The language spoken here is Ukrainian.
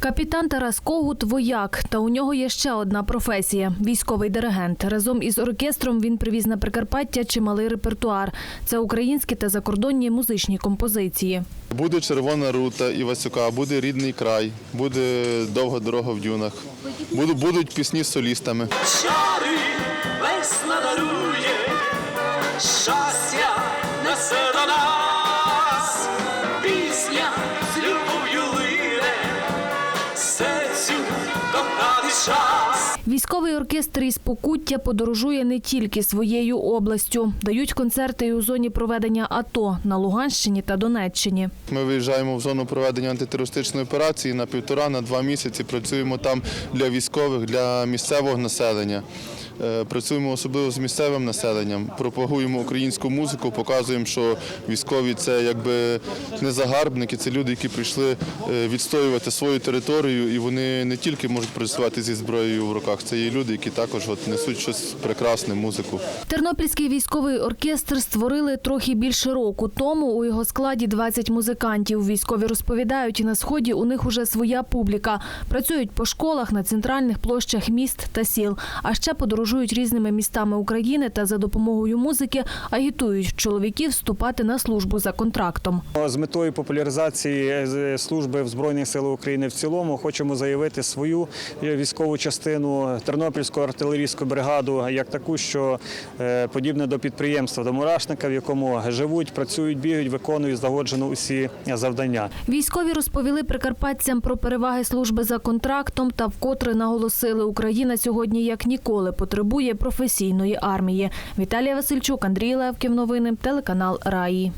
Капітан Тарас Когут вояк. Та у нього є ще одна професія військовий диригент. Разом із оркестром він привіз на Прикарпаття чималий репертуар. Це українські та закордонні музичні композиції. Буде червона рута Івасюка, буде рідний край, буде довга дорога в дюнах. Будуть, будуть пісні з солістами. чари весна дарує, щастя Військовий оркестр із Покуття подорожує не тільки своєю областю. Дають концерти і у зоні проведення АТО на Луганщині та Донеччині. Ми виїжджаємо в зону проведення антитерористичної операції на півтора, на два місяці. Працюємо там для військових, для місцевого населення. Е, Працюємо особливо з місцевим населенням, пропагуємо українську музику, показуємо, що військові це якби не загарбники, це люди, які прийшли е, відстоювати свою територію, і вони не тільки можуть працювати зі зброєю в руках, це є люди, які також от несуть щось прекрасне, музику. Тернопільський військовий оркестр створили трохи більше року тому. У його складі 20 музикантів. Військові розповідають, на сході у них уже своя публіка. Працюють по школах на центральних площах міст та сіл. А ще подорожують різними містами України та за допомогою музики агітують чоловіків вступати на службу за контрактом. З метою популяризації е, служби в Збройних силах України в цілому хочемо заявити свою е, військову частину Тернопільську артилерійську бригаду як таку, що е, подібне до підприємства до мурашника, в якому живуть, працюють, бігають, виконують злагоджено усі завдання. Військові розповіли прикарпатцям про переваги служби за контрактом та вкотре наголосили, Україна сьогодні як ніколи потребує професійної армії. Віталія Васильчук, Андрій Левків. Новини телеканал Раї.